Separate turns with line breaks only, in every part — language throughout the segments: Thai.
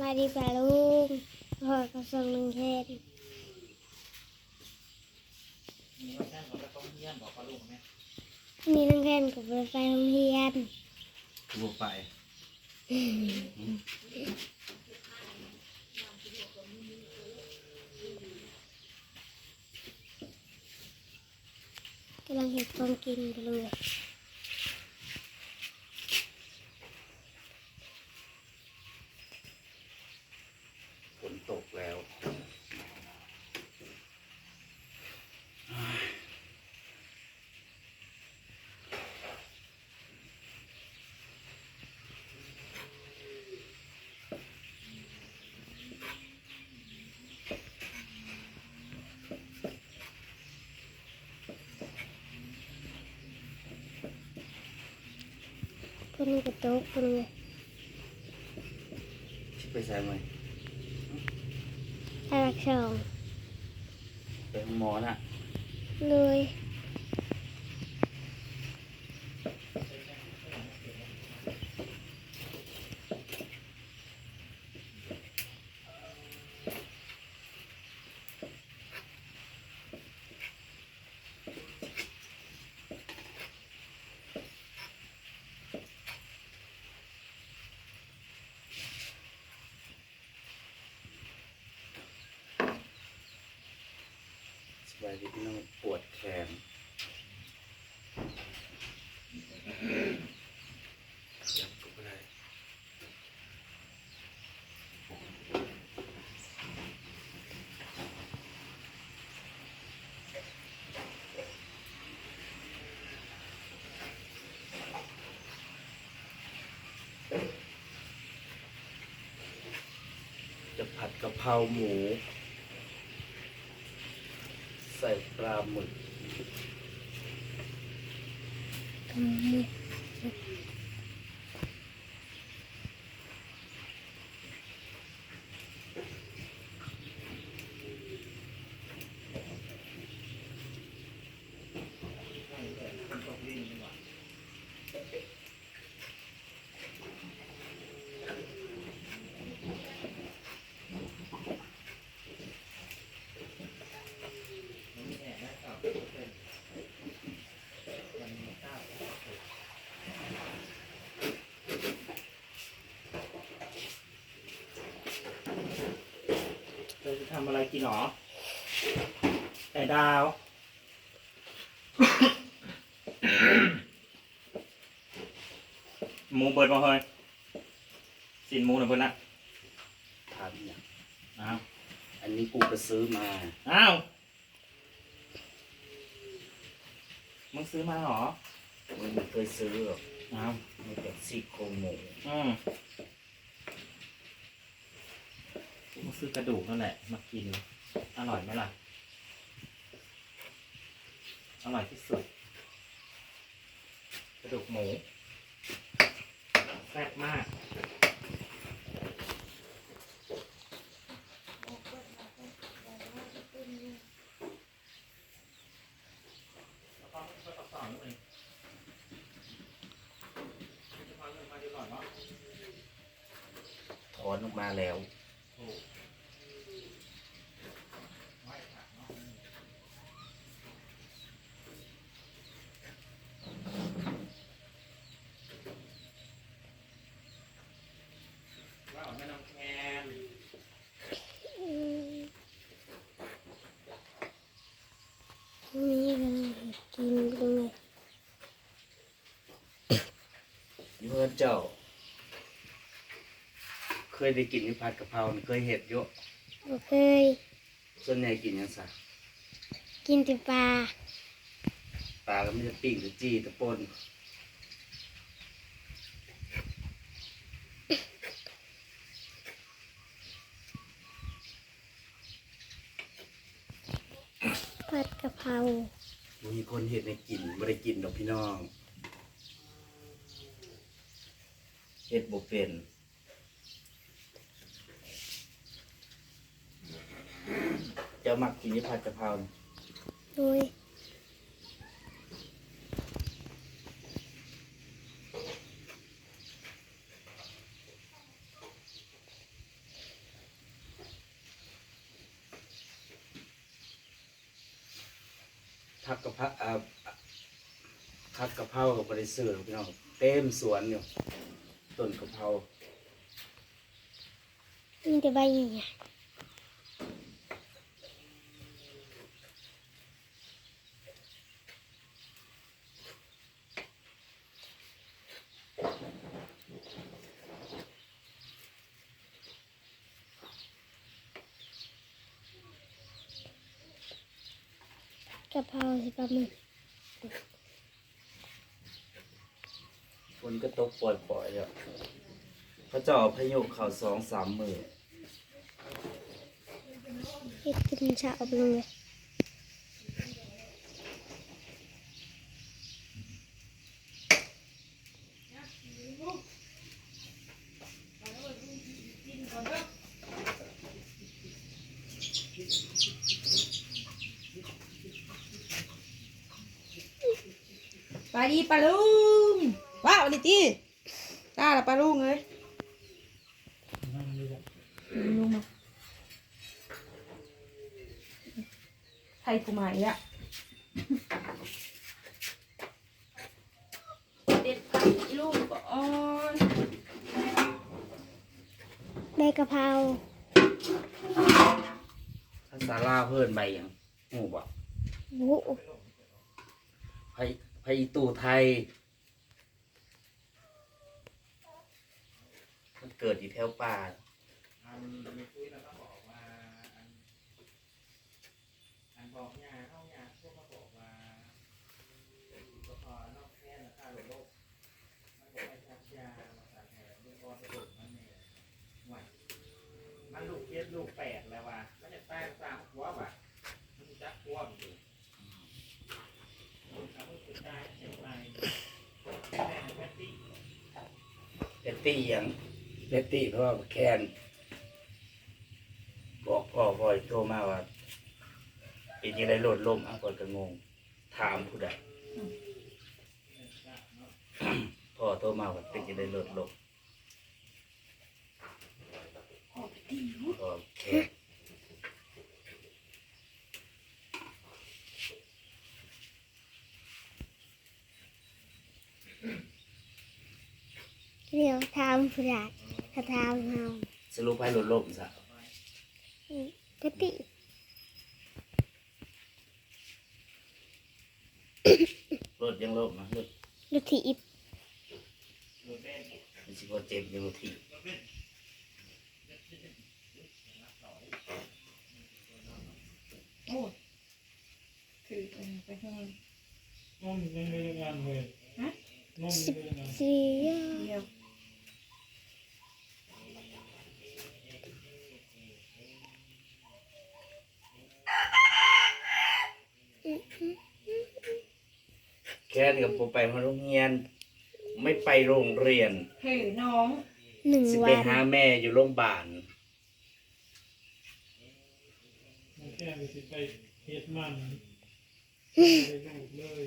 มาดีป่าลุงพอกระทรวงหนึ่งแทน
มีว่าแค่เราต้องเยี่ยมบอกปลาลูกไหม
นี่นังแทนกับไปโรงเรียน
บัวไป
กำลังเห็ดของกินกันเลย
ฝนตกแล้ว
คนกระตุกคนเลย
ชิไปใส่ไหม
ตาลักสอง
ไปห้องหมอน่ะ
เลย
สบายดีพี่น้องปวดแขนยับก็ไม่ได้จะผัดกะเพราหมู ใส่ปลาหมึก
ทำมือ
เราจะทำอะไรกิน หรอไก่ดาว หมูเบิดมาเฮ้ยสินหมูหน่อยเพิ่นละ
ทานเนี่ย
อ้าว
อันนี้กูไปซื้อมา
อ้าวมึงซื้อมาเหรอ
มึงไม่เคยซื้อหรอก
อ้าว
มันเป็นซี่โครงหมู
อืม มึงซื้อกระดูกนั่นแหละ มากิน อร่อยไหมล่ะ อร่อยที่สุด กระดูกหมูแซ่บมาก
ถอนออกมาแล้ว
กไม่ค่ะเนาะว้าวแม่น้ำแคน
อืมนี่กำลังเห็ดกินกันเลย
เมื่อเจ้า เค ยได้กินที่ผัดกะเพราเคยเห็ดเยอะ
บ่เคย
ส่วนใหญ่กินยังไง
กินแต่ปลา
ปลาก็ไม่จะปิ้งหรือจี้ตะปน
ผัดกะเพรา
มีคนเห็ดในกินไม่ได้กินดอกพี่น้องเห็ดบ่เป็น จะหมักกินนี่ผัดกะเพรา
โดย
ผักกะเพราอ่าผักกะเพราบริสุทธิ์พี่น้องเต็มสวนอยู่ต้นกะเพรา
มันจะใบใหญ่ กะเพราสิปลาหมึก
ฝนก็ตกปล่อยๆแล้วเขาเจ้าพายุเขาสองสามมือ
เฮ็ดกินชาอบลงเลย
ไปดีปลาลุงว้าวลิตี้ตาละปลาลุงเลยลุงมาไทยกูใหม่อะเด็ดผักอีลูกก่อน
ใบกะเพรา
ภาษาลาวเพิ่นใบหยังหูบ่
หมู
ไผ พระอีตูไทย มันเกิดอยู่แถวป่า
อันมีคุยแล้วก็บอกว่าอันอันบอกเนี่ยาพวกมาบอกว่าก็พอนอกแค่ราคาโลกมันบอกให้ชักยามาใส่แผลลูกบอลไปดุมันเนี่ยห่วยมันลูกเจ็ดลูกแปดแล้วว่ะมันจะตายสามหัวว่ะมันจะจักหัวมันอยู่เอาไปตายเจ็บไปแม่แม่ตี
เบ ตตี้หยังเบตตี้เพราะว่าแคนบอกพ่อพ่อโทรมาว่าเป็นยังไงโลดล่มอะก่อนก็งง ถามผู้ใดพ่อโทรมาว่าเป็นยังไงโลดล่มพ่อแคน
เดี๋ยว ทำผู้ใหญ่ถ้าทำเฮา
สรุปให้ลดลมซะ
กะติ
รถยังล่มนะรถ
ดูถีบ
มันสิบ่เจ็บอยู่ที่
โอ้คือไปไปข้าง
น้องยังไม่ได้งานเลยฮะน้องยังไม่ได้งาน
เสีย
เดียว
แคนกับผมไปโรงเรียน ไม่ไปโรงเรียน
เฮ้ยน้อง
หนึ่ง
สิ
วั
ไป
น
หาแม่อยู่โรงพยาบาล
มันแค่ไปสิไปเฮ็ดมันไปลูกเลย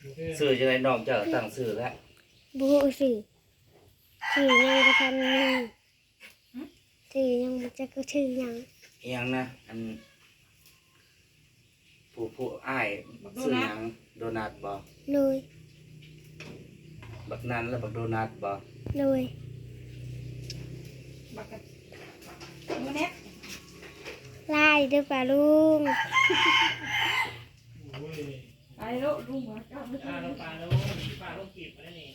โอเค
ซื้อจังไดน้องเจ้าตั้งซื้อแล้ว
บูสื่อสื่อยังกระทันนี่สื่อยังบ่จะก็ชื่อยัง
อิหยังนะอัน ผู้ผู้อ้ายซื้อหยังโดนัทบ่
เลย
บักนั้นแล้วบักโดนัทบ่
เลย
บักกันดูเน็ต
ไล่เด้วยป่าลุง
โอ้ย
ไปแล้วลุงเหรอเจ้าไม่
อ่า
ใช่
เราปลาแล้วปลาลูกกีบมาแล้วนี่